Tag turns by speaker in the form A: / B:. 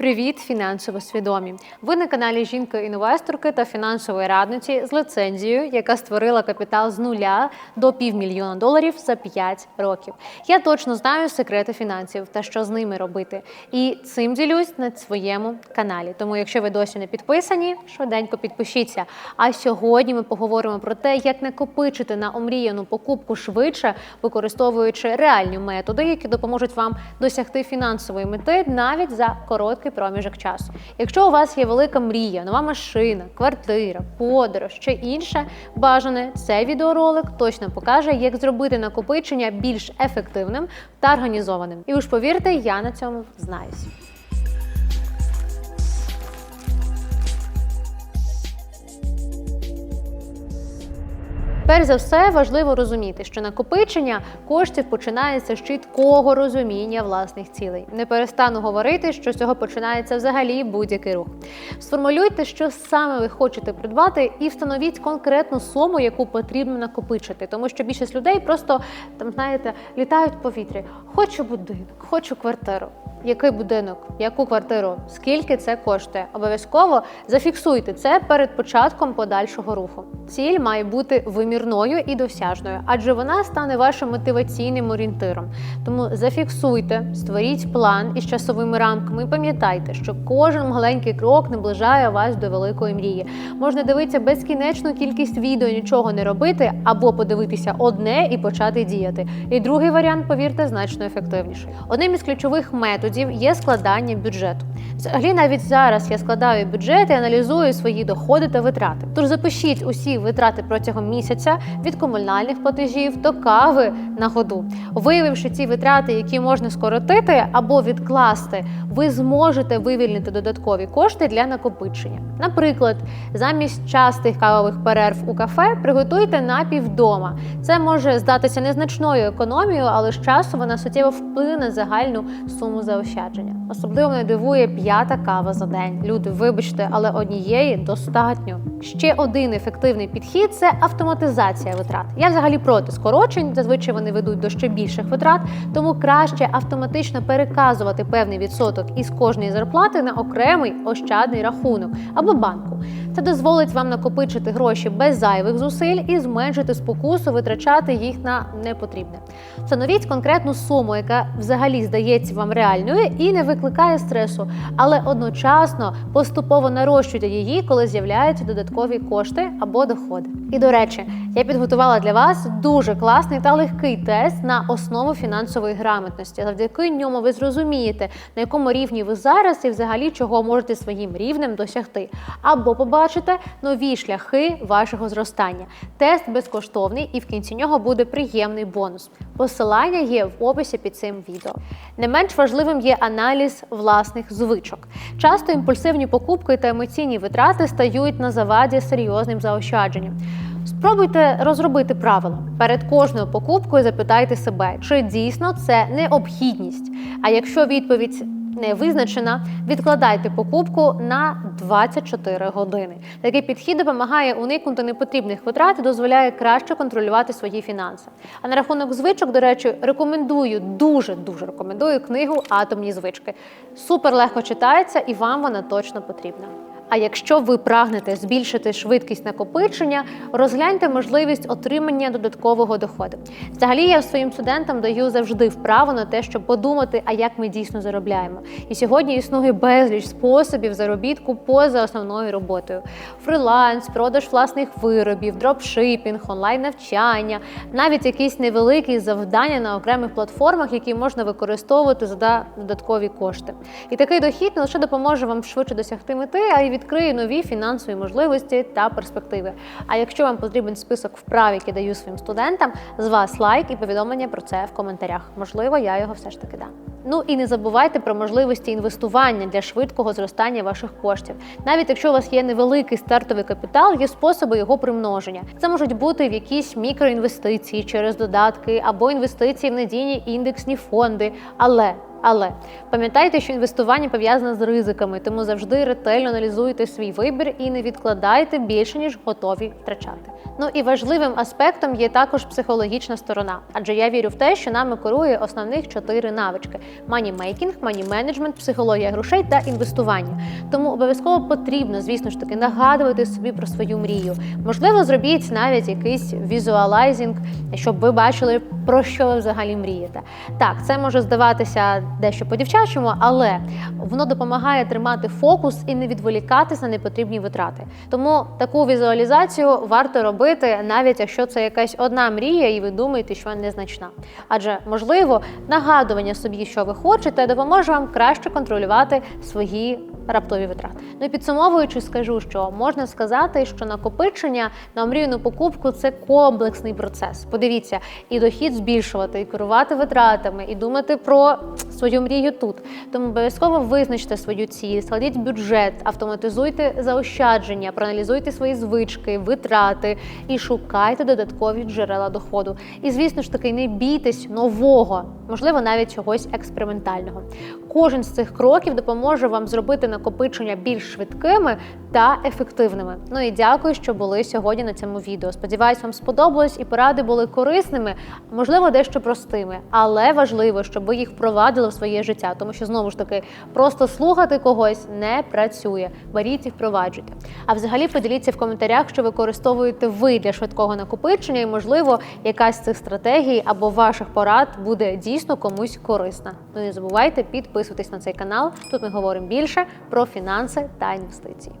A: Привіт, фінансово свідомі! Ви на каналі жінки-інвесторки та фінансової радниці з ліцензією, яка створила капітал з нуля до півмільйона доларів за 5 років. Я точно знаю секрети фінансів та що з ними робити. І цим ділюсь на своєму каналі. Тому, якщо ви досі не підписані, швиденько підпишіться. А сьогодні ми поговоримо про те, як накопичити на омріяну покупку швидше, використовуючи реальні методи, які допоможуть вам досягти фінансової мети навіть за короткий проміжок часу. Якщо у вас є велика мрія, нова машина, квартира, подорож чи інше бажане, цей відеоролик точно покаже, як зробити накопичення більш ефективним та організованим. І уж повірте, я на цьому знаюсь. Перш за все, важливо розуміти, що накопичення коштів починається з чіткого розуміння власних цілей. Не перестану говорити, що з цього починається взагалі будь-який рух. Сформулюйте, що саме ви хочете придбати, і встановіть конкретну суму, яку потрібно накопичити, тому що більшість людей просто там знаєте літають в повітрі. Хочу будинок, хочу квартиру. Який будинок, яку квартиру, скільки це коштує? Обов'язково зафіксуйте це перед початком подальшого руху. Ціль має бути вимірною і досяжною, адже вона стане вашим мотиваційним орієнтиром. Тому зафіксуйте, створіть план із часовими рамками. і Пам'ятайте, що кожен маленький крок наближає вас до великої мрії. Можна дивитися безкінечну кількість відео, нічого не робити, або подивитися одне і почати діяти. І другий варіант, повірте, значно ефективніший. Одним із ключових методів є складання бюджету. Взагалі, навіть зараз я складаю бюджет і аналізую свої доходи та витрати. Тож запишіть усі витрати протягом місяця від комунальних платежів до кави на ходу. Виявивши ці витрати, які можна скоротити або відкласти, ви зможете вивільнити додаткові кошти для накопичення. Наприклад, замість частих кавових перерв у кафе приготуйте напій вдома. Це може здатися незначною економією, але з часу вона суттєво вплине на загальну суму заощадження. Особливо мене дивує п'ята кава за день. Люди, вибачте, але однієї достатньо. Ще один ефективний підхід це автоматизація витрат. Я взагалі проти скорочень. Зазвичай вони ведуть до ще більших витрат, тому краще автоматично переказувати певний відсоток із кожної зарплати на окремий ощадний рахунок або банку. Це дозволить вам накопичити гроші без зайвих зусиль і зменшити спокусу витрачати їх на непотрібне. Встановіть конкретну суму, яка взагалі здається вам реальною і не викликає стресу, але одночасно поступово нарощуйте її, коли з'являються додаткові кошти або доходи. І до речі, я підготувала для вас дуже класний та легкий тест на основу фінансової грамотності. Завдяки ньому ви зрозумієте, на якому рівні ви зараз і взагалі чого можете своїм рівнем досягти, або побачите нові шляхи вашого зростання. Тест безкоштовний, і в кінці нього буде приємний бонус. Посилання є в описі під цим відео. Не менш важливим є аналіз власних звичок. Часто імпульсивні покупки та емоційні витрати стають на заваді серйозним заощадженням. Спробуйте розробити правила. Перед кожною покупкою запитайте себе, чи дійсно це необхідність. А якщо відповідь не визначена, відкладайте покупку на 24 години. Такий підхід допомагає уникнути непотрібних витрат і дозволяє краще контролювати свої фінанси. А на рахунок звичок, до речі, рекомендую дуже дуже рекомендую книгу Атомні звички. Супер легко читається і вам вона точно потрібна. А якщо ви прагнете збільшити швидкість накопичення, розгляньте можливість отримання додаткового доходу. Взагалі, я своїм студентам даю завжди вправу на те, щоб подумати, а як ми дійсно заробляємо. І сьогодні існує безліч способів заробітку поза основною роботою: фриланс, продаж власних виробів, дропшипінг, онлайн навчання, навіть якісь невеликі завдання на окремих платформах, які можна використовувати за додаткові кошти. І такий дохід не лише допоможе вам швидше досягти мети, а й відкриє нові фінансові можливості та перспективи. А якщо вам потрібен список вправ, які даю своїм студентам, з вас лайк і повідомлення про це в коментарях. Можливо, я його все ж таки дам. Ну і не забувайте про можливості інвестування для швидкого зростання ваших коштів. Навіть якщо у вас є невеликий стартовий капітал, є способи його примноження. Це можуть бути в якісь мікроінвестиції через додатки або інвестиції в надійні індексні фонди. Але Але пам'ятайте, що інвестування пов'язане з ризиками, тому завжди ретельно аналізуйте свій вибір і не відкладайте більше ніж готові втрачати. Ну і важливим аспектом є також психологічна сторона, адже я вірю в те, що нами керує основних чотири навички: манімейкінг, мані-менеджмент, психологія грошей та інвестування. Тому обов'язково потрібно, звісно ж таки, нагадувати собі про свою мрію. Можливо, зробіть навіть якийсь візуалайзінг, щоб ви бачили, про що ви взагалі мрієте. Так, це може здаватися дещо по-дівчачому, але воно допомагає тримати фокус і не відволікатись на непотрібні витрати. Тому таку візуалізацію варто робити, навіть якщо це якась одна мрія, і ви думаєте, що вона незначна. Адже можливо нагадування собі, що ви хочете, допоможе вам краще контролювати свої раптові витрати. Ну і підсумовуючи, скажу, що можна сказати, що накопичення на омріяну покупку це комплексний процес. Подивіться, і дохід збільшувати, і керувати витратами, і думати про свою мрію тут. Тому обов'язково визначте свою ціль, складіть бюджет, автоматизуйте заощадження, проаналізуйте свої звички, витрати і шукайте додаткові джерела доходу. І звісно ж таки, не бійтесь нового, можливо, навіть чогось експериментального. Кожен з цих кроків допоможе вам зробити накопичення більш швидкими та ефективними. Ну і дякую, що були сьогодні на цьому відео. Сподіваюсь, вам сподобалось і поради були корисними, можливо, дещо простими, але важливо, щоб ви їх впровадили в своє життя, тому що знову ж таки просто слухати когось не працює. Беріть і впроваджуйте. А взагалі поділіться в коментарях, що використовуєте ви для швидкого накопичення, і можливо, якась з цих стратегій або ваших порад буде дійсно комусь корисна. Ну не забувайте підписуватись на цей канал. Тут ми говоримо більше про фінанси та інвестиції.